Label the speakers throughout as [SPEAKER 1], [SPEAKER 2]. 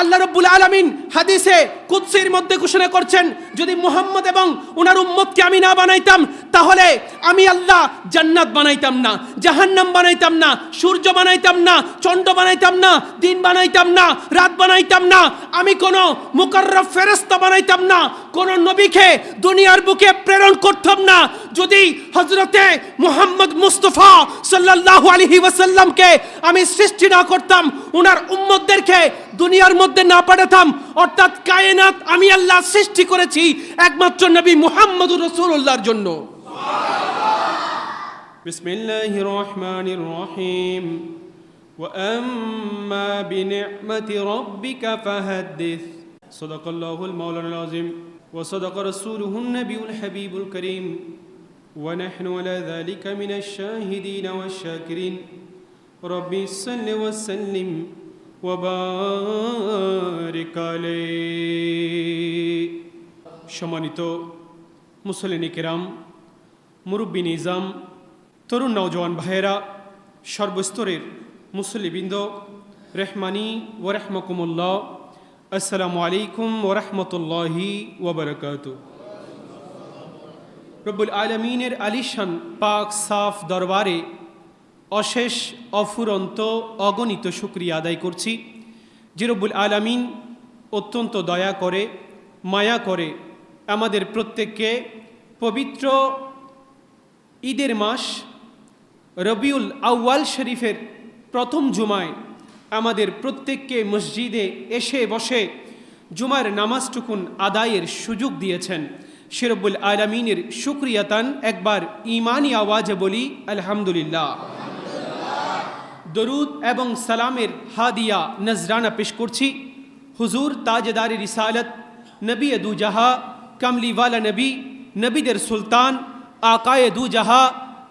[SPEAKER 1] আল্লাহ রব্বুল আলমিন হাদিসে কুৎসির মধ্যে ঘোষণা করছেন, যদি মুহাম্মদ এবং ওনার উম্মতকে আমি না বানাইতাম, তাহলে আমি আল্লাহ জান্নাত বানাইতাম না, জাহান্নাম বানাইতাম না, সূর্য বানাইতাম না, চন্দ্র বানাইতাম না, দিন বানাইতাম না, রাত বানাইতাম না, আমি কোনো মুকাররব ফেরেশতা বানাইতাম না, কোন নবীকে দুনিয়ার বুকে প্রেরণ করতাম না। যদি হজরতে মুহাম্মদ মুস্তফা সাল্লাল্লাহু আলাইহি ওয়াসাল্লামকে আমি সৃষ্টি না করতাম ওনার উম্মতদেরকে দুনিয়ার মধ্যে না পাঠাতাম, অর্থাৎ কায়নাত আমি আল্লাহ সৃষ্টি করেছি একমাত্র নবী মুহাম্মদুর রসুল্লাহর জন্য। بسم الله الرحمن الرحيم وأما بنعمة ربك فحدث صدق الله المولى العظيم وصدق رسوله النبي الحبيب الكريم ونحن على ذلك من الشاهدين والشاكرين ربي صل وسلم وبارك عليه সম্মানিত মুসলিনী কেরাম মুরব্বী নিজাম তরুণ নওজওয়ান ভাইয়েরা, সর্বস্তরের মুসল্লিবৃন্দ রেহমানি ও রহমকুমুল্লাহ। আসসালামু আলাইকুম ও রহমতুল্লাহি ওবরকাত রব্বুল আলমিনের আলিশান পাক সাফ দরবারে অশেষ অফুরন্ত, অগণিত শুক্রিয়া আদায় করছি। যে রব্বুল আলামিন অত্যন্ত দয়া করে, মায়া করে আমাদের প্রত্যেককে পবিত্র ঈদের মাস রবিউল আউয়াল শরীফের প্রথম জুমায় আমাদের প্রত্যেককে মসজিদে এসে বসে জুমার নামাজটুকুন আদায়ের সুযোগ দিয়েছেন। শেরবুল আলমিনের শুক্রিয়াতান একবার ইমানি আওয়াজে বলি, আলহামদুলিল্লাহ। দরুদ এবং সালামের হাদিয়া নজরানা পেশ করছি। হুজুর তাজদারি রিসালত, নবী দু জাহা কমলিওয়ালা নবী, নবীদের সুলতান, আকায়ে দু জাহা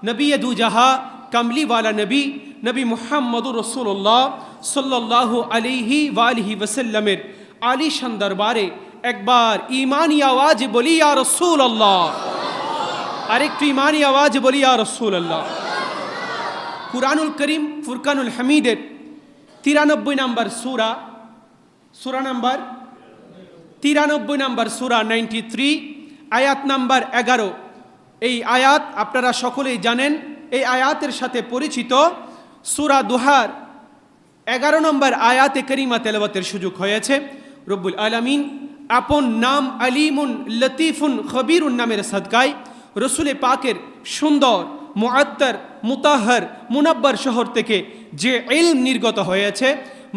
[SPEAKER 1] নবী দু জাহা কমলিওয়ালা নবী নবী মুহাম্মদুর রসুল্লাহ সাল্লাহ আলিহি ওয়ালিহি ওসাল্লামের আলিশান দরবারে একবার ইমানি আওয়াজ বলি, ইয়া রসুল আল্লাহ আরেকটু ইমানি আওয়াজ বলি, ইয়া রসুল আল্লাহ কুরআনুল করিম, ফুরকানুল হামিদের তিরানব্বই নাম্বার সুরা সুরা নাম্বার তিরানব্বই নাম্বার সুরা নাইনটি থ্রি, আয়াত নাম্বার এগারো। এই আয়াত আপনারা সকলেই জানেন এই আয়াতের সাথে পরিচিত সুরা দুহার, এগারো নম্বর আয়াতে করিমা তেলাওয়াতের সুযোগ হয়েছে। রব্বুল আলামিন আপন নাম আলিমুন লতিফুন খবিরুন নামের সদকায় রসুলে পাকের সুন্দর, মুআত্তর, মুতাহর, মুনাব্বার শহর থেকে যে ইলম নির্গত হয়েছে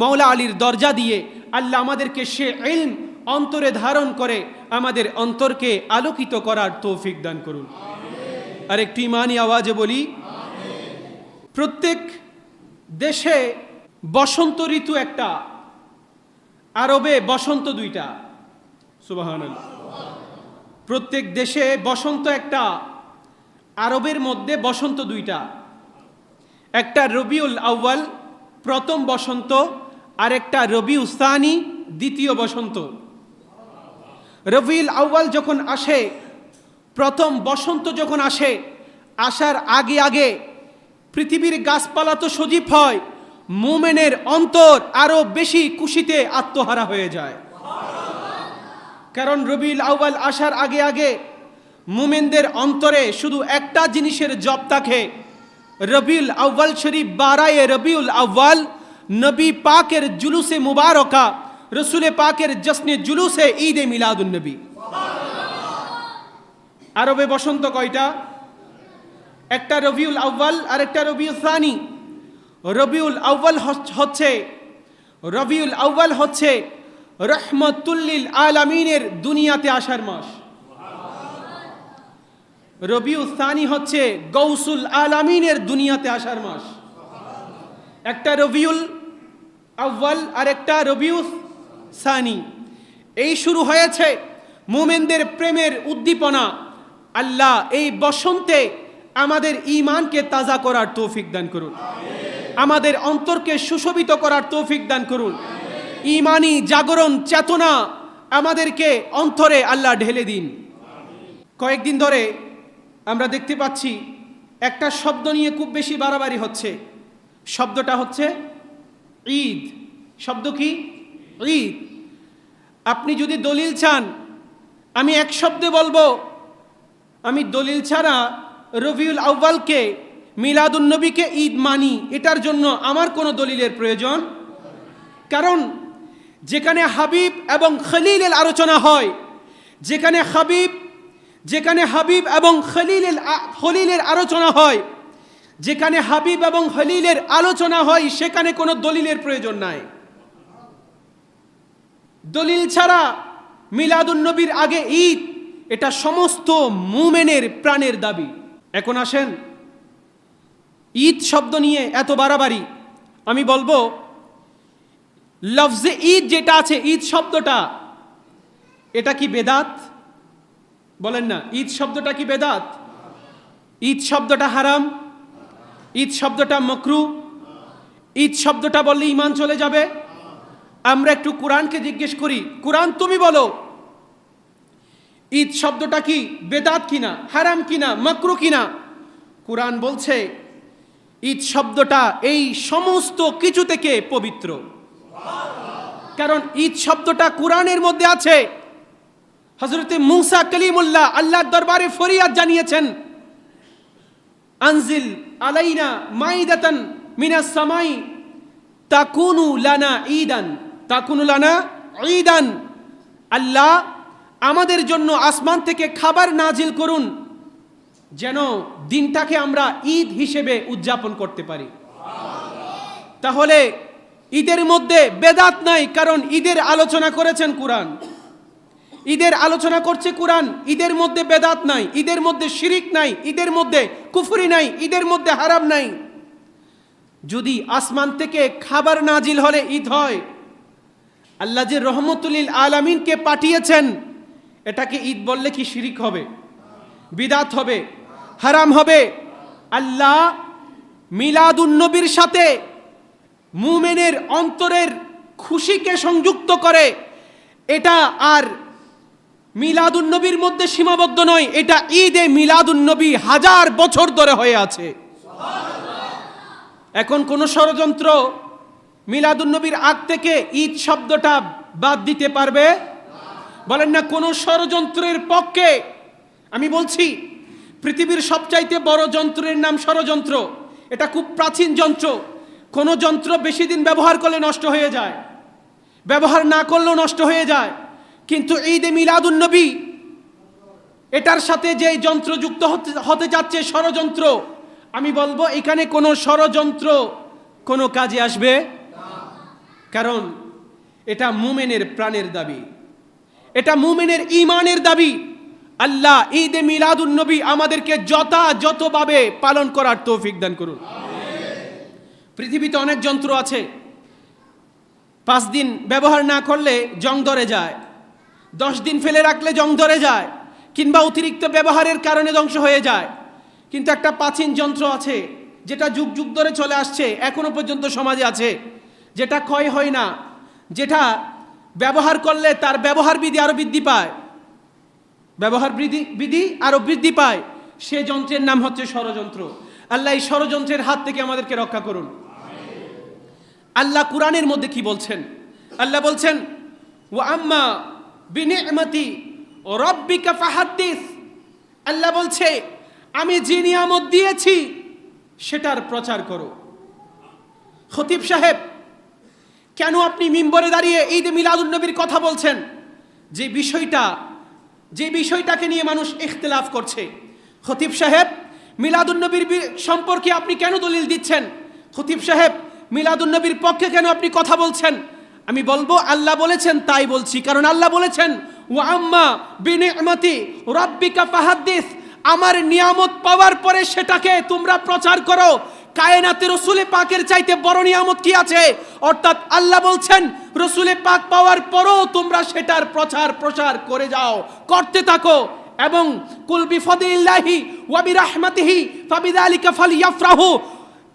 [SPEAKER 1] মৌলা আলীর দরজা দিয়ে আল্লাহ আমাদেরকে সে ইলম অন্তরে ধারণ করে আমাদের অন্তরকে আলোকিত করার তৌফিক দান করুন। আর একটি ইমানি আওয়াজে বলি প্রত্যেক দেশে বসন্ত ঋতু একটা, আরবে বসন্ত দুইটা। সুবাহান প্রত্যেক দেশে বসন্ত একটা, আরবের মধ্যে বসন্ত দুইটা। একটা রবিউল আউ্বাল প্রথম বসন্ত আর একটা রবি উস্তানি দ্বিতীয় বসন্ত। রবিউল আউ্বাল যখন আসে, প্রথম বসন্ত যখন আসে, আসার আগে আগে পৃথিবীর গাছপালা তো সজীব হয়, মোমেনের অন্তর আরও বেশি খুশিতে আত্মহারা হয়ে যায়। কারণ রবিউল আউ্বাল আসার আগে আগে মুমেনদের অন্তরে শুধু একটা জিনিসের জব থাকে, রবিউল আউ্বাল শরীফ বারায়ে রবিউল আউ্বাল নবী পাকের জুলুসে মুবারকা, রসুলে পাকের জশ্নে জুলুসে ঈদে মিলাদুন নবী। আরবে বসন্ত কয়টা? একটা রবিউল আউ্বাল আর একটা রবিউল সানি। রবিউল আউ্বাল হচ্ছে, রবিউল আউ্বাল হচ্ছে রহমতুল্লিল আলামিনের দুনিয়াতে আসার মাস। রবিউ সানি হচ্ছে গৌসুল আলামিনের দুনিয়াতে আসার মাস। একটা রবিউল আউ্বাল আর একটা রবিউ সানি। এই শুরু হয়েছে মোমেনদের প্রেমের উদ্দীপনা। আল্লাহ এই বসন্তে আমাদের ইমানকে তাজা করার তৌফিক দান করুন। আমাদের অন্তরকে সুশোভিত করার তৌফিক দান করুন। ইমানি জাগরণ, চেতনা আমাদেরকে অন্তরে আল্লাহ ঢেলে দিন। কয়েকদিন ধরে আমরা দেখতে পাচ্ছি একটা শব্দ নিয়ে খুব বেশি বাড়াবাড়ি হচ্ছে। শব্দটা হচ্ছে ঈদ। শব্দ কি? ঈদ। আপনি যদি দলিল চান, আমি এক শব্দে বলব, আমি দলিল ছাড়া রবিউল আউ্বালকে মিলাদুন্নবীকে ঈদ মানি, এটার জন্য আমার কোনো দলিলের প্রয়োজন? কারণ যেখানে হাবিব এবং খলিলের আলোচনা হয়, যেখানে হাবিব যেখানে হাবিব এবং খলিলের খলিলের আলোচনা হয়, যেখানে হাবিব এবং খলিলের আলোচনা হয়, সেখানে কোনো দলিলের প্রয়োজন নাই। দলিল ছাড়া মিলাদুন্নবীর আগে ঈদ, এটা সমস্ত মুমেনের প্রাণের দাবি। এখন আসেন। ঈদ শব্দ নিয়ে এত বাড়াবাড়ি, আমি বলব, লফজে ঈদ যেটা আছে, ঈদ শব্দটা, এটা কি বেদাত? বলেন না, ঈদ শব্দটা কি বেদাত? ঈদ শব্দটা হারাম, ঈদ শব্দটা মকরু, ঈদ শব্দটা বললে ইমান চলে যাবে। আমরা একটু কোরআনকে জিজ্ঞেস করি, কোরআন তুমি বলো ঈদ শব্দটা কি? বেদাত কিনা? হারাম কিনা? মকরু কিনা? কোরআন বলছে, ঈদ শব্দটা এই সমস্ত কিছু থেকে পবিত্র। কারণ ঈদ শব্দটা কোরআনের মধ্যে আছে। হজরতে মুসা কলিমুল্লাহ আল্লাহর দরবারে ফরিয়াদ জানিয়েছেন, আনজিল আলাইনা মাইদাতান মিনা সামাই, তাকুনু লানা ঈদান। তাকুনু লানা ঈদান। আল্লাহ আমাদের জন্য আসমান থেকে খাবার নাজিল করুন, যেন দিনটাকে আমরা ঈদ হিসেবে উদযাপন করতে পারি। তাহলে ঈদের মধ্যে বেদাত নাই, কারণ ঈদের আলোচনা করেছেন কোরআন। ঈদের আলোচনা করছে কোরআন, ঈদের মধ্যে বেদাত নাই, ঈদের মধ্যে শিরিক নাই, ঈদের মধ্যে কুফরি নাই, ঈদের মধ্যে হারাম নাই। যদি আসমান থেকে খাবার নাজিল হলে ঈদ হয়, আল্লাহ যে রহমতুল্লিল আলামিনকে পাঠিয়েছেন এটাকে ঈদ বললে কি শিরিক হবে? বিদাত হবে? হারাম হবে? আল্লাহ মিলাদুন্নবীর সাথে মুমেনের অন্তরের খুশিকে সংযুক্ত করে, এটা আর মিলাদুন্নবীর মধ্যে সীমাবদ্ধ নয়, এটা ঈদে মিলাদুন্নবী হাজার বছর ধরে হয়ে আছে। এখন কোন ষড়যন্ত্র মিলাদুন্নবীর আগ থেকে ঈদ শব্দটা বাদ দিতে পারবে? বলেন না কোনো ষড়যন্ত্রের পক্ষে। আমি বলছি, পৃথিবীর সবচাইতে বড় যন্ত্রের নাম ষড়যন্ত্র। এটা খুব প্রাচীন যন্ত্র। কোনো যন্ত্র বেশি দিন ব্যবহার করলে নষ্ট হয়ে যায়। ব্যবহার না করলেও নষ্ট হয়ে যায়। কিন্তু ঈদে মিলাদুন্নবী এটার সাথে যে যন্ত্র যুক্ত হতে হতে যাচ্ছে ষড়যন্ত্র, আমি বলব এখানে কোনো ষড়যন্ত্র কোনো কাজে আসবে কারণ এটা মুমেনের প্রাণের দাবি। এটা মুমেনের ইমানের দাবি। আল্লাহ ঈদে মিলাদুন্নবী আমাদেরকে যথাযথভাবে পালন করার তৌফিক দান করুন। পৃথিবীতে অনেক যন্ত্র আছে। পাঁচ দিন ব্যবহার না করলে জং ধরে যায়। দশ দিন ফেলে রাখলে জং ধরে যায়। কিংবা অতিরিক্ত ব্যবহারের কারণে ধ্বংস হয়ে যায়। কিন্তু একটা প্রাচীন যন্ত্র আছে, যেটা যুগ যুগ ধরে চলে আসছে, এখনও পর্যন্ত সমাজে আছে। যেটা ক্ষয় হয় না। যেটা ব্যবহার করলে তার ব্যবহার বিধি আরও বৃদ্ধি পায়। ব্যবহার বৃদ্ধি বিধি আরও বৃদ্ধি পায়। সে যন্ত্রের নাম হচ্ছে ষড়যন্ত্র। আল্লাহ এই ষড়যন্ত্রের হাত থেকে আমাদেরকে রক্ষা করুন। আল্লাহ কোরআনের মধ্যে কি বলছেন? আল্লাহ বলছেন ও আম্মা বিনিমতি রব্বিকা ফাহাদ্দিস। আল্লাহ বলছে, আমি যে নিয়ামত দিয়েছি, সেটার প্রচার করো। খতিব সাহেব কেন আপনি মিম্বরে দাঁড়িয়ে ঈদ মিলাদুল নবীর কথা বলছেন? যে বিষয়টা, যে বিষয়টাকে নিয়ে মানুষ ইখতলাফ করছে। খতিব সাহেব, মিলাদুন্নবীর সম্পর্কে আপনি কেন দলিল দিচ্ছেন? খতিব সাহেব, মিলাদুন্নবীর পক্ষে কেন আপনি কথা বলছেন? আমি বলব, আল্লাহ বলেছেন, তাই বলছি। কারণ আল্লাহ বলেছেন ও আম্মা বিনিমতি রব্বিকা ফাহাদ্দিস। আমার নিয়ামত পাওয়ার পরে সেটাকে তোমরা প্রচার করো। কায়নাতে রসুলে পাকের চাইতে বড় নিয়ামত কি আছে? অর্থাৎ আল্লাহ বলছেন, রসুলে পাক পাওয়ার পরও তোমরা সেটার প্রচার প্রসার করে যাও, করতে থাকো। এবং কুল বিফদিল্লাহি ওয়া বিরাহমাতিহি ফাবিযালিকা ফালিয়াফরাহু।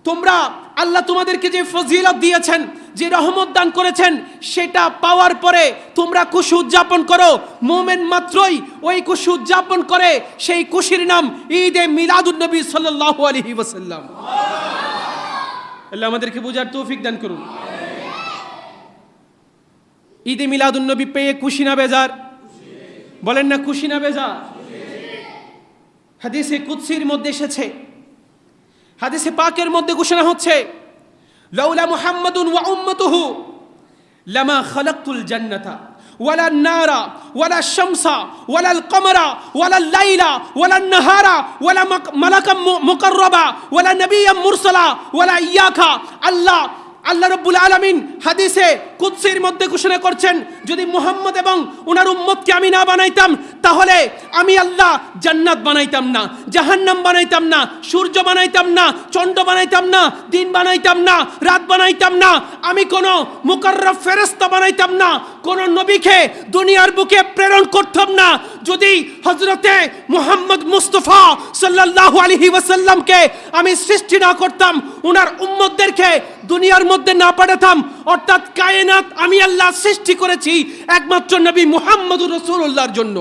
[SPEAKER 1] তোমরা, আল্লাহ তোমাদেরকে যে ফজিলত দিয়েছেন যে রহমত দান করেছেন, সেটা পাওয়ার পরে তোমরা খুশি উদযাপন করো। মোমেন মাত্রই ওই খুশি উদযাপন করে, সেই খুশির নাম ঈদে মিলাদুন্নবী সাল্লাল্লাহু আলাইহি ওয়াসাল্লাম। আল্লাহ আমাদেরকে বোঝার তৌফিক দান করুন। ঈদে মিলাদুন্নবী পেয়ে খুশি না বেজার? বলেন না খুশি না বেজার? হাদিসে কুৎসির মধ্যে এসেছে। হাদিসে পাকের মধ্যে ঘোষণা হচ্ছে লাউলা মুহাম্মাদুন ওয়া উম্মতুহু। লামা খালাকতুল জান্নাতা, ওয়ালা নারা, ওয়ালা শামসা, ওয়ালা কমরা ওয়ালা লাইলা ওয়ালা নাহারা ওয়ালা মালাকাম মুকাররাবা, ওয়ালা নবিয়াম মুরসালা, ওয়ালা ইয়াকা। আল্লাহ আল্লাহ রব্বুল আলামিন হাদিসে কুৎসির মধ্যে ঘোষণা করছেন, যদি মুহাম্মদ এবং ওনার উম্মতকে আমি না বানাইতাম তাহলে আমি আল্লাহ জান্নাত বানাইতাম না, জাহান্নাম বানাইতাম না, সূর্য বানাইতাম না, চন্দ্র বানাইতাম না, দিন বানাইতাম না, রাত বানাইতাম না, আমি কোনো মুকাররব ফেরেশতা বানাইতাম না, কোন নবীকে দুনিয়ার বুকে প্রেরণ করতাম না। যদি হজরতে মোহাম্মদ মুস্তফা সাল্লাল্লাহু আলাইহি ওয়াসাল্লামকে আমি সৃষ্টি না করতাম ওনার উম্মতদেরকে দুনিয়ার মধ্যে না পাঠাতাম, অর্থাৎ কায়নাত আমি আল্লাহ সৃষ্টি করেছি একমাত্র নবী মুহাম্মদুর রসুল্লাহর জন্য।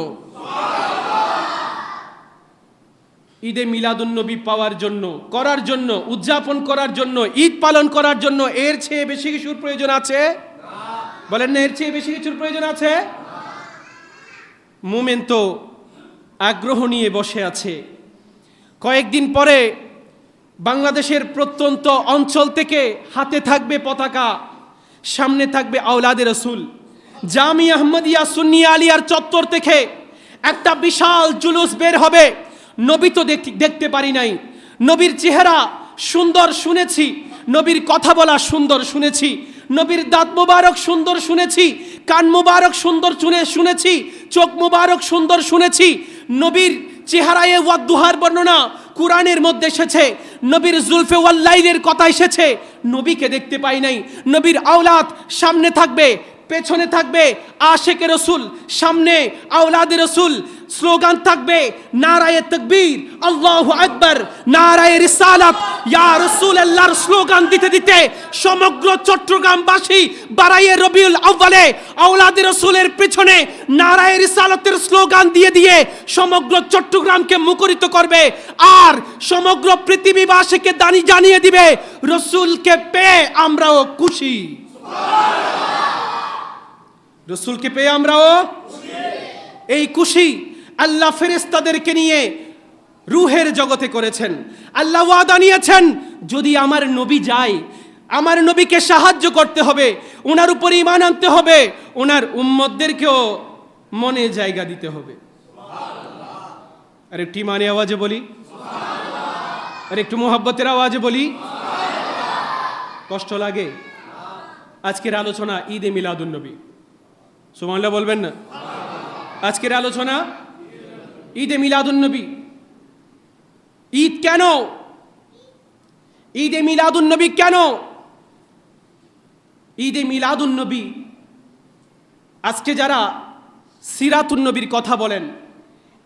[SPEAKER 1] ঈদে মিলাদুন্নবী পাওয়ার জন্য, করার জন্য, উদযাপন করার জন্য, ঈদ পালন করার জন্য এর চেয়ে বেশি কিছুর প্রয়োজন আছে? বলেন না, এর চেয়ে বেশি কিছুর প্রয়োজন আছে? মুমেন তো আগ্রহ নিয়ে বসে আছে। কয়েকদিন পরে বাংলাদেশের প্রত্যন্ত অঞ্চল থেকে হাতে থাকবে পতাকা, সামনে থাকবে আওলাদের রসুল। জামি আহমদিয়া সুন্নিয়া আলিয়ার চত্বর থেকে একটা বিশাল জুলুস বের হবে। নবী তো দেখ- দেখতে পারি নাই। নবীর চেহারা সুন্দর শুনেছি। নবীর কথা বলা সুন্দর শুনেছি। নবীর দাঁত মোবারক সুন্দর শুনেছি। কান মোবারক সুন্দর শুনে শুনেছি। চোখ মুবারক সুন্দর শুনেছি। নবীর চেহারায় ওয়াদ্দুহার বর্ণনা কোরআনের মধ্যে এসেছে। নবীর জুলফে ওয়াল্লাইলের কথা এসেছে। নবীকে দেখতে পাই নাই। নবীর আওলাদ সামনে থাকবে। পেছনে থাকবে আশেকে রসুল, সামনে আওলাদে রসুল। স্লোগান থাকবে, নারায়ে তকবীর, আল্লাহু আকবার, নারায়ে রিসালাত। ইয়া রাসূল আল্লাহর স্লোগান দিতে দিতে সমগ্র চট্টগ্রামবাসী বারাইয়ে রবিউল আউয়ালে আওলাদে রসুলের পেছনে নারায়ে রিসালাতের স্লোগান দিয়ে দিয়ে সমগ্র চট্টগ্রামকে মুখরিত করবে আর সমগ্র পৃথিবীবাসীকে দানি জানিয়ে দিবে, রসুলকে পেয়ে আমরাও খুশি। রসুলকে পেয়ে আমরাও এই খুশি। আল্লাহ ফেরেস্তাদেরকে নিয়ে রুহের জগতে করেছেন। আল্লাহ ওয়াদা নিয়েছেন, যদি আমার নবী যায়, আমার নবীকে সাহায্য করতে হবে, ওনার উপর ইমান আনতে হবে, ওনার উম্মতদেরকেও মনে জায়গা দিতে হবে। আর একটি মানে আওয়াজে বলি। আর একটু মোহাব্বতের আওয়াজে বলি। কষ্ট লাগে। আজকের আলোচনা ঈদে মিলাদুন্নবী সুমানলা বলবেন না? আজকের আলোচনা ঈদে মিলাদুন্নবী ঈদ কেন? ঈদে মিলাদুন্নবী কেন? ঈদে মিলাদুন্নবী আজকে যারা সিরাতুন্নবীর কথা বলেন,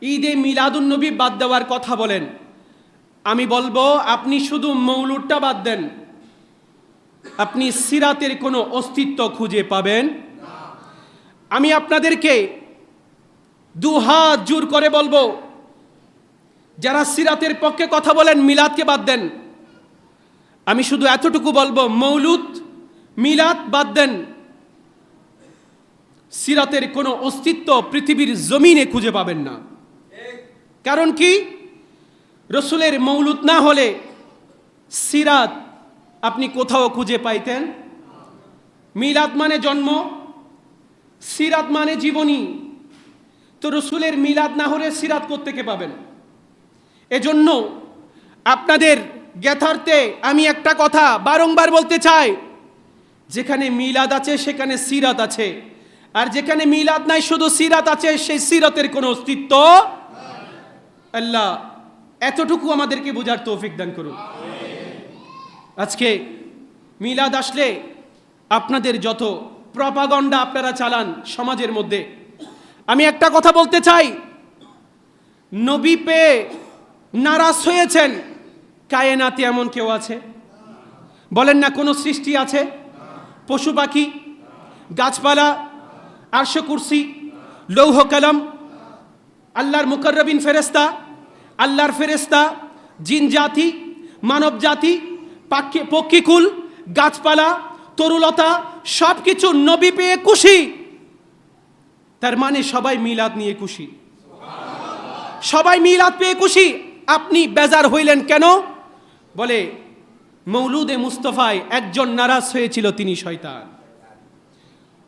[SPEAKER 1] ঈদে মিলাদুন্নবী বাদ দেওয়ার কথা বলেন, আমি বলব আপনি শুধু মৌলুদটা বাদ দেন। আপনি সিরাতের কোনো অস্তিত্ব খুঁজে পাবেন আমি আপনাদেরকে দু হাত জোর করে বলব, যারা সিরাতের পক্ষে কথা বলেন, মিলাদকে বাদ দেন। আমি শুধু এতটুকু বলব, মৌলুদ, মিলাদ বাদ দেন। সিরাতের কোনো অস্তিত্ব পৃথিবীর জমিনে খুঁজে পাবেন না। কারণ কি? রসুলের মৌলুদ না হলে সিরাত আপনি কোথাও খুঁজে পাইতেন? মিলাদ মানে জন্ম সিরাত মানে জীবনী। তো রসুলের মিলাদ না হলে সিরাত কোত্থেকে পাবেন? এজন্য আপনাদের জ্ঞাতার্থে আমি একটা কথা বারংবার বলতে চাই। যেখানে মিলাদ আছে, সেখানে সিরাত আছে। আর যেখানে মিলাদ নাই, শুধু সিরাত আছে, সেই সিরাতের কোনো অস্তিত্ব আল্লাহ। এতটুকু আমাদেরকে বোঝার তৌফিক দান করুন। আজকে মিলাদ আসলে আপনাদের যত প্রপাগন্ডা আপনারা চালান সমাজের মধ্যে। আমি একটা কথা বলতে চাই। নবী পেয়ে নারাজ হয়েছেন। কায়েনাতে এমন কেউ আছে? বলেন না, কোনো সৃষ্টি আছে? পশু পাখি, গাছপালা, আরশ কুরসি, লৌহ কলম, আল্লাহর মুকরবিন ফেরেস্তা আল্লাহর ফেরেস্তা জিন জাতি, মানব জাতি, পাখি পক্ষীকুল গাছপালা তরুলতা সব কিছু নবী পেয়ে খুশি। তার মানে সবাই মিলাদ নিয়ে খুশি। সবাই মিলাদ পেয়ে খুশি। আপনি বেজার হইলেন কেন? বলে, মৌলুদে মুস্তফায় একজন নারাজ হয়েছিল তিনি শয়তান।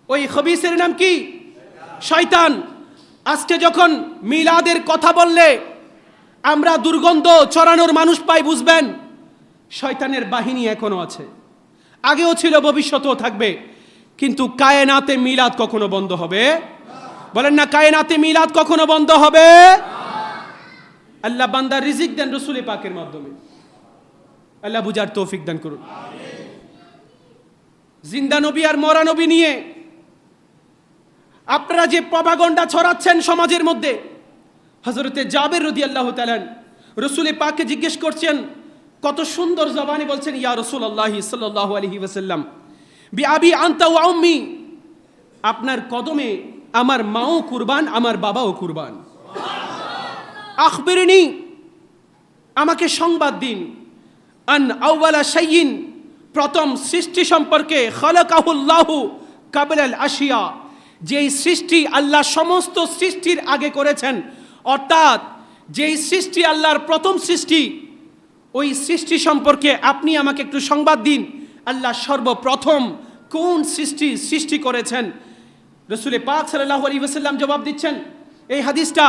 [SPEAKER 1] ওই খবিসের নাম কি? শয়তান। আজকে যখন মিলাদের কথা বললে, আমরা দুর্গন্ধ চড়ানোর মানুষ পাই, বুঝবেন? শয়তানের বাহিনী এখনও আছে। আগেও ছিল, ভবিষ্যতেও থাকবে। কিন্তু কায়নাতে মিলাদ কখনো বন্ধ হবে? বলেন না, কায়নাতে মিলাদ কখনো বন্ধ হবে? আল্লাহ বান্দার রিজিক দেন রসুলে পাকের মাধ্যমে। আল্লাহ বুঝার তৌফিক দান করুন। জিন্দা নবী আর মরা নবী নিয়ে আপনারা যে প্রভাগণ্ডা ছড়াচ্ছেন সমাজের মধ্যে হজরতে জাবের রদি আল্লাহ তালান রসুলে পাককে জিজ্ঞেস করছেন কত সুন্দর জবানে বলছেন, ইয়া রসুল আল্লাহ সাল্লাহ আলহি ওসাল্লাম বি আবি আন্তা আম্মি আপনার কদমে আমার মাও কুরবান, আমার বাবাও কুরবান। আখবিরিনি, আমাকে সংবাদ দিন। আন আউওয়ালা শাইইন, প্রথম সৃষ্টি সম্পর্কে খালাকাহুল্লাহু কাবিল আশিয়া। যেই সৃষ্টি আল্লাহ সমস্ত সৃষ্টির আগে করেছেন, অর্থাৎ যেই সৃষ্টি আল্লাহর প্রথম সৃষ্টি ওই সৃষ্টি সম্পর্কে আপনি আমাকে একটু সংবাদ দিন। আল্লাহ সর্বপ্রথম কোন সৃষ্টি সৃষ্টি করেছেন? রসুলে পাক সাল্লাহ আলী ওসাল্লাম জবাব দিচ্ছেন, এই হাদিসটা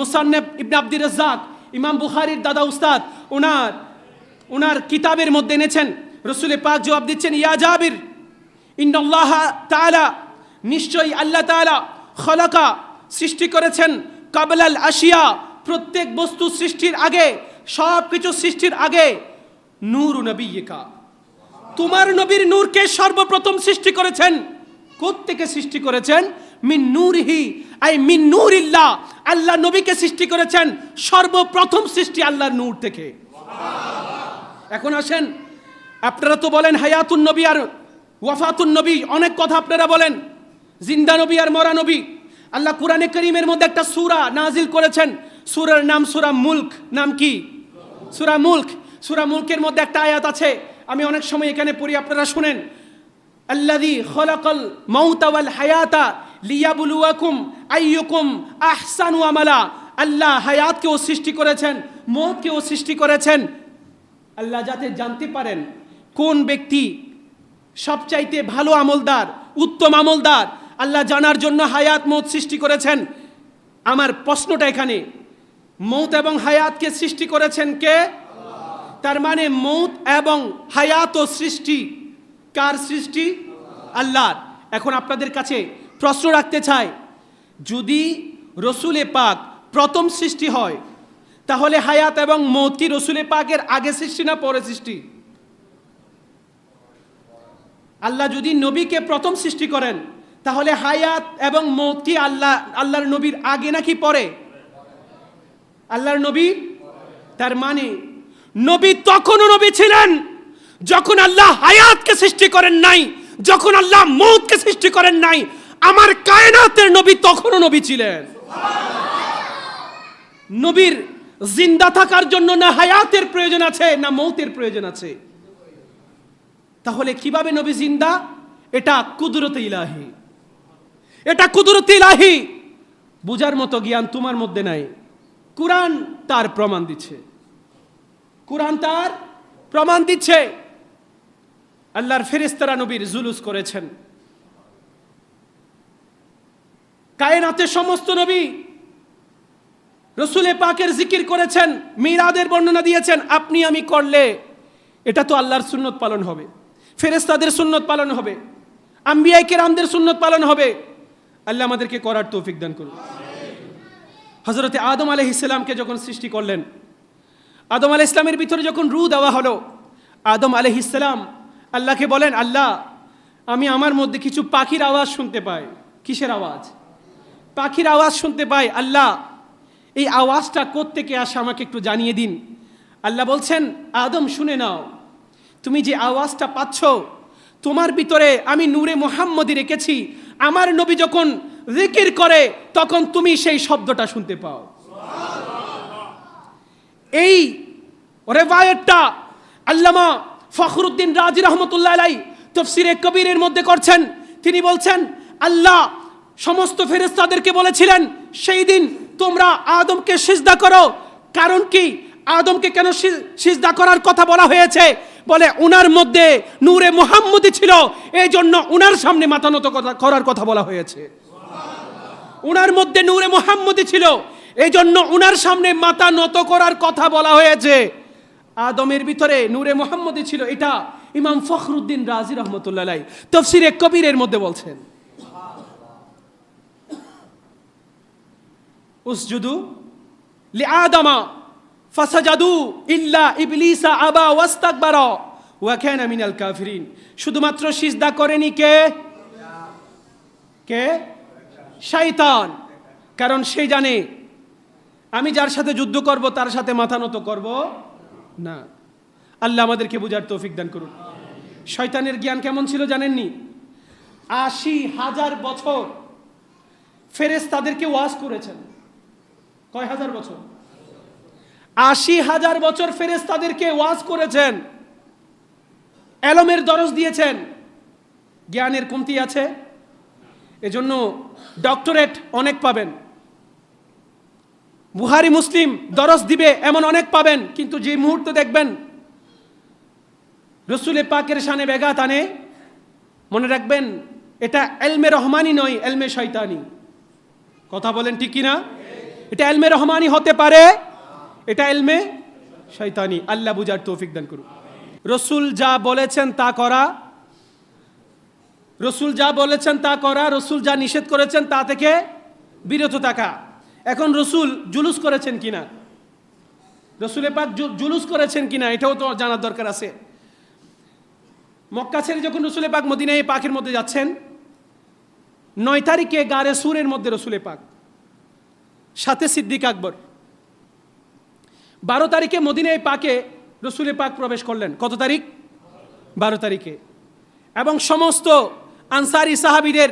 [SPEAKER 1] মুসান্নেব ইবনে আব্দুর রাজ্জাক, ইমাম বুখারির দাদা উস্তাদ ওনার ওনার কিতাবের মধ্যে এনেছেন। রসুলে পাক জবাব দিচ্ছেন, ইয়া জাবির, ইন্নাল্লাহ তাআলা, নিশ্চয়ই আল্লাহ তাআলা খলাকা সৃষ্টি করেছেন কাবলাল আশিয়া, প্রত্যেক বস্তু সৃষ্টির আগে সব কিছু সৃষ্টির আগে নূর নবীকা। তোমার নবীর নূরকে সর্বপ্রথম সৃষ্টি করেছেন থেকে সৃষ্টি করেছেন? মিন নূরহি, আই মিন নূরিল্লাহ। আল্লাহ নবীকে সৃষ্টি করেছেন সর্বপ্রথম সৃষ্টি আল্লাহর নূর থেকে। এখন আসেন, আপনারা তো বলেন হায়াতুন নবী আর ওয়াফাতুন নবী, অনেক কথা আপনারা বলেন। জিন্দা নবী আর মরা নবী। আল্লাহ কোরআনে করিমের মধ্যে একটা সূরা নাজিল করেছেন সূরার নাম সূরা মুলক, নাম কি? সূরা মুলক। সূরা মুলকের মধ্যে একটা আয়াত আছে। আমি অনেক সময় এখানে পড়ি, আপনারা শুনেন। আল্লাযী খলাকাল মাউতা ওয়াল হায়াতা লিয়াবলুয়াকুম আইয়ুকুম আহসানু আমালা। আল্লাহ হায়াতকেও সৃষ্টি করেছেন, মৌতকেও সৃষ্টি করেছেন। আল্লাহ যাতে জানতে পারেন কোন ব্যক্তি সবচাইতে ভালো আমলদার, উত্তম আমলদার, আল্লাহ জানার জন্য হায়াত, মৌত সৃষ্টি করেছেন। আমার প্রশ্নটা এখানে মৌত এবং হায়াতকে সৃষ্টি করেছেন কে? তার মানে মৌত এবং হায়াত ও সৃষ্টি। কার সৃষ্টি? আল্লাহর। এখন আপনাদের কাছে প্রশ্ন রাখতে চাই, যদি রসুলে পাক প্রথম সৃষ্টি হয়, তাহলে হায়াত এবং মৌত কি রসুলে পাকের আগে সৃষ্টি না পরে সৃষ্টি? আল্লাহ যদি নবীকে প্রথম সৃষ্টি করেন, তাহলে হায়াত এবং মৌত কি আল্লাহ, আল্লাহর নবীর আগে নাকি পরে? আল্লাহর নবী? তার মানে নবী তখনও নবী ছিলেন যখন আল্লাহ হায়াতকে সৃষ্টি করেন নাই, যখন আল্লাহ মৌতকে সৃষ্টি করেন নাই, আমার কায়নাতের নবী তখনও নবী ছিলেন। নবীর জিন্দা থাকার জন্য না হায়াতের প্রয়োজন আছে, না মৌতের প্রয়োজন আছে। তাহলে কীভাবে নবী জিন্দা? এটা কুদরতে ইলাহি। এটা কুদরতে ইলাহি। বুঝার মতো জ্ঞান তোমার মধ্যে নাই। কোরআন তার প্রমাণ দিচ্ছে। কোরআন তার প্রমাণ দিচ্ছে। আল্লাহর ফেরেস্তারা নবীর জুলুস করেছেন। কায়নাতে সমস্ত নবী রসুলে পাকের জিকির করেছেন মিরাদের বর্ণনা দিয়েছেন, আপনি আমি করলে এটা তো আল্লাহর সুন্নত পালন হবে। ফেরেস্তাদের সুন্নত পালন হবে। আম্বিয়াই কেরামদের সুন্নত পালন হবে। আল্লাহ আমাদেরকে করার তৌফিক দান করুন। হজরতে আদম আলহ ইসলামকে যখন সৃষ্টি করলেন, আদম আলাহ ইসলামের ভিতরে যখন রু দেওয়া হলো, আদম আলহ ইসলাম আল্লাহকে বলেন, আল্লাহ, আমি আমার মধ্যে কিছু পাখির আওয়াজ শুনতে পাই। কিসের আওয়াজ? পাখির আওয়াজ শুনতে পাই, আল্লাহ, এই আওয়াজটা কোত্থেকে আসে আমাকে একটু জানিয়ে দিন। আল্লাহ বলছেন, আদম, শুনে নাও, তুমি যে আওয়াজটা পাচ্ছ, তোমার ভিতরে আমি নূরে মোহাম্মদী রেখেছি। আমার নবী যখন জিকির করে, তখন তুমি সেই শব্দটা শুনতে পাও। এই রেভায়তটা আল্লামা ফখরুদ্দিন রাজি রহমতুল্লাহ আলাই তফসিরে কবিরের মধ্যে করছেন। তিনি বলছেন, আল্লাহ সমস্ত ফেরেস্তাদেরকে বলেছিলেন, সেই দিন তোমরা আদমকে সিজদা করো। কারণ কি? আদমকে কেন সিজদা করার কথা বলা হয়েছে? বলে, উনার মধ্যে নূরে মুহাম্মদি ছিল। এই জন্য উনার সামনে মাথা নত করার কথা বলা হয়েছে। উনার মধ্যে নূরে মোহাম্মদী ছিল। এই জন্য উনার সামনে মাথা নত করার কথা বলা হয়েছে। আদমের ভিতরে নূরে মোহাম্মদী ছিল। এটা ইমাম ফখরুদ্দিন রাজি রহমতুল্লাহ তফসিরে কবিরের মধ্যে বলছেন। উসজুদু লিআদামা ফাসাজাদু ইল্লা ইবলিসা আবা ওয়াস্তাকবারা ওয়া কানা মিনাল কাফিরিন। শুধুমাত্র সিজদা করেনি কে? কে? শয়তান। কারণ সে জানে, আমি যার সাথে যুদ্ধ করব, তার সাথে মাথা নত করব না। আল্লাহ আমাদেরকে বুঝার তৌফিক দান করুন। শয়তানের জ্ঞান কেমন ছিল জানেননি? আশি হাজার বছর ফেরেস তাদেরকে ওয়াজ করেছেন। কয় হাজার বছর? আশি হাজার বছর ফেরেস তাদেরকে ওয়াজ করেছেন। এলমের দরজ দিয়েছেন। জ্ঞানের কমতি আছে? এজন্য ডক্টরেট অনেক পাবেন। বুহারি মুসলিম দরজ দিবে এমন অনেক পাবেন, কিন্তু যে মুহূর্তে দেখবেন রসুলে পাকের সানে বেগাত আনে, মনে রাখবেন এটা এলমে রহমানি নয়, এলমে শয়তানি। কথা বলেন ঠিক কিনা? এটা এলমে রহমানি হতে পারে, এটা এলমে শয়তানি। আল্লাহ বুঝার তৌফিক দান করুন রসুল যা বলেছেন তা করা রসুল যা বলেছেন তা করা, রসুল যা নিষেধ করেছেন তা থেকে বিরত থাকা। এখন রসুল জুলুস করেছেন কিনা? রসুলে পাক জুলুস করেছেন কিনা? এটাও তো জানার দরকার আছে। মক্কা ছেড়ে যখন রসুলে পাক মদিনায় পাকের মধ্যে যাচ্ছেন, নয় তারিখে গারে সুরের মধ্যে রসুলে পাক, সাথে সিদ্দিক আকবর। বারো তারিখে মদিনায় পাকে রসুলে পাক প্রবেশ করলেন। কত তারিখ? বারো তারিখে। এবং সমস্ত আনসারি সাহাবিদের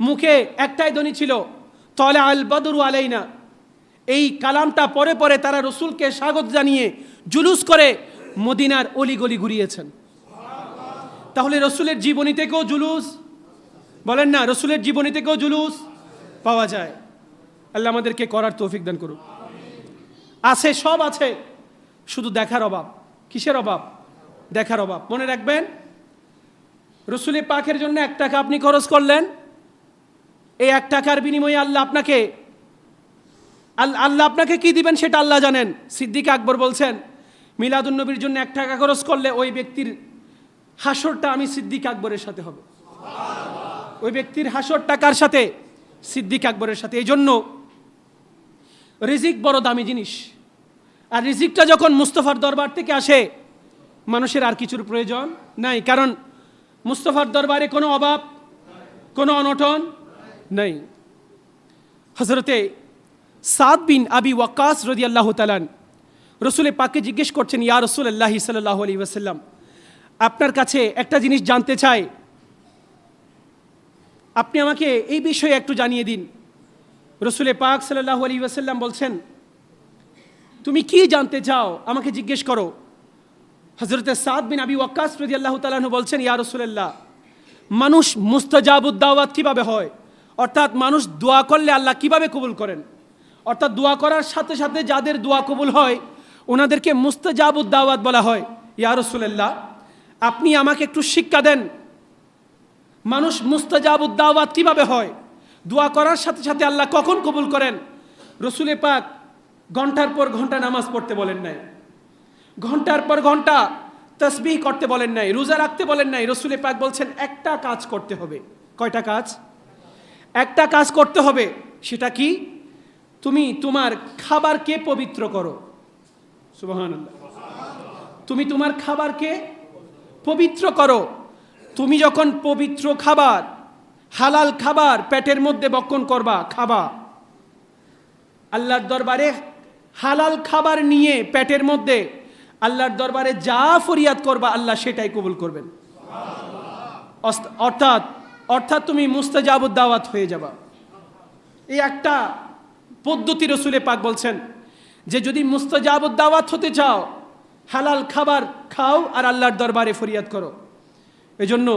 [SPEAKER 1] মুখে একটাই ধ্বনি ছিল, তলে আল বদরু আলাইনা। এই কালামটা পরে পরে তারা রসুলকে স্বাগত জানিয়ে জুলুস করে মদিনার অলিগলি ঘুরিয়েছেন। তাহলে রসুলের জীবনী থেকেও জুলুস? বলেন না, রসুলের জীবনী থেকেও জুলুস? পাওয়া যায়। আল্লাহ আমাদেরকে করার তৌফিক দান করুক। আছে, সব আছে, শুধু দেখার অভাব। কিসের অভাব? দেখার অভাব। মনে রাখবেন রসুলে পাকের জন্য এক টাকা আপনি খরচ করলেন। এই এক টাকার বিনিময়ে আল্লাহ আপনাকে, আল- আল্লাহ আপনাকে কি দিবেন সেটা আল্লাহ জানেন। সিদ্দিক আকবর বলছেন, মিলাদুন্নবীর জন্য এক টাকা খরচ করলে ওই ব্যক্তির হাসরটা আমি সিদ্দিক আকবরের সাথে হবে। ওই ব্যক্তির হাসর টাকার সাথে? সিদ্দিক আকবরের সাথে। এই জন্য রিজিক বড় দামি জিনিস। আর রিজিকটা যখন মুস্তফার দরবার থেকে আসে, মানুষের আর কিছুর প্রয়োজন নাই। কারণ মুস্তফার দরবারে কোনো অভাব? কোনো অনটন? নেই। হজরতে সাদ বিন আবি ওয়াকাস রদি আল্লাহ তালান রসুলে পাকে জিজ্ঞেস করছেন, ইয়া রসুল আল্লাহ সাল্লাহ আলী ওয়াসাল্লাম, আপনার কাছে একটা জিনিস জানতে চাই। আপনি আমাকে এই বিষয়ে একটু জানিয়ে দিন। রসুলে পাক সাল্লাহ আলী ওয়াসাল্লাম বলছেন, তুমি কি জানতে চাও? আমাকে জিজ্ঞেস করো। হজরতে সাদ বিন আবি ওয়াক্কাস রদি আল্লাহ তালাহু বলছেন, ইয়া রসুল্লাহ মানুষ মুস্তাজাবুদ্দাওয়াত কীভাবে হয়? অর্থাৎ মানুষ দোয়া করলে আল্লাহ কীভাবে কবুল করেন? অর্থাৎ দোয়া করার সাথে সাথে যাদের দোয়া কবুল হয়, ওনাদেরকে মুস্তাজাবুদ্দাওয়াত বলা হয়। ইয়া রসুল্লাহ আপনি আমাকে একটু শিক্ষা দেন, মানুষ মুস্তাজাবুদ্দাওয়াত কীভাবে হয়? দোয়া করার সাথে সাথে আল্লাহ কখন কবুল করেন? রসুলে পাক ঘণ্টার পর ঘণ্টা নামাজ পড়তে বলেন নাই। ঘণ্টার পর ঘণ্টা তসবিহ করতে বলেন নাই, রোজা রাখতে বলেন নাই রসুলে পাক বলছেন, একটা কাজ করতে হবে। কয়টা কাজ? একটা কাজ করতে হবে, সেটা কি? তুমি তোমার খাবারকে পবিত্র করো। সুবহানাল্লাহ। তুমি তোমার খাবারকে পবিত্র করো। তুমি যখন পবিত্র খাবার, হালাল খাবার পেটের মধ্যে বক্ষণ করবা, খাবা। আল্লাহর দরবারে হালাল খাবার নিয়ে পেটের মধ্যে আল্লাহর দরবারে যা ফরিয়াদ করবা, আল্লাহ সেটাই কবুল করবেন। অর্থাৎ অর্থাৎ তুমি মুস্তাজাবুদ দাওয়াত হয়ে যাবা। এই একটা পদ্ধতি রসুলে পাক বলছেন যে, যদি মুস্তাজাবুদ দাওয়াত হতে চাও, হালাল খাবার খাও আর আল্লাহর দরবারে ফরিয়াদ করো। এই এজন্য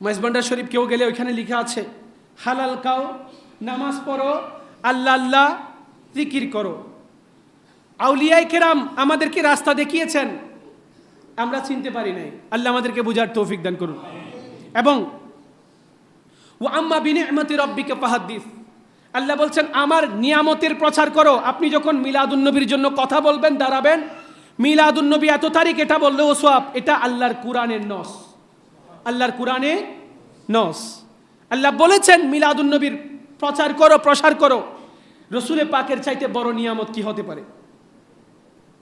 [SPEAKER 1] মাইজবান্ডার শরীফ কেউ গেলে ওইখানে লেখা আছে, হালাল খাও, নামাজ পড়ো, আল্লাহ আল্লাহ জিকির করো। আউলিয়াই কেরাম আমাদেরকে রাস্তা দেখিয়েছেন। আমরা চিনতে পারি নাই। আল্লাহ আমাদেরকে বোঝার তৌফিক দান করুন। এবং ও আম্মা বিনিমতি রব্বিকে ফাহাদ্দিস। আল্লাহ বলছেন, আমার নিয়ামতের প্রচার করো। আপনি যখন মিলাদুন্নবীর জন্য কথা বলবেন, দাঁড়াবেন, মিলাদুন্নবী এত তারিখ এটা বললে ও সোয়াব, এটা আল্লাহর কোরআনের নস। আল্লাহর কোরআনে নস। আল্লাহ বলেছেন, মিলাদুন্নবীর প্রচার করো, প্রসার করো। রসুলে পাকের চাইতে বড় নিয়ামত কি হতে পারে?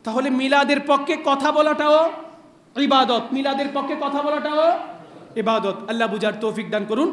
[SPEAKER 1] তাহলে মিলাদের পক্ষে কথা বলাটাও ইবাদত। মিলাদের পক্ষে কথা বলাটাও ইবাদত। আল্লাহ বুঝার তৌফিক দান করুন।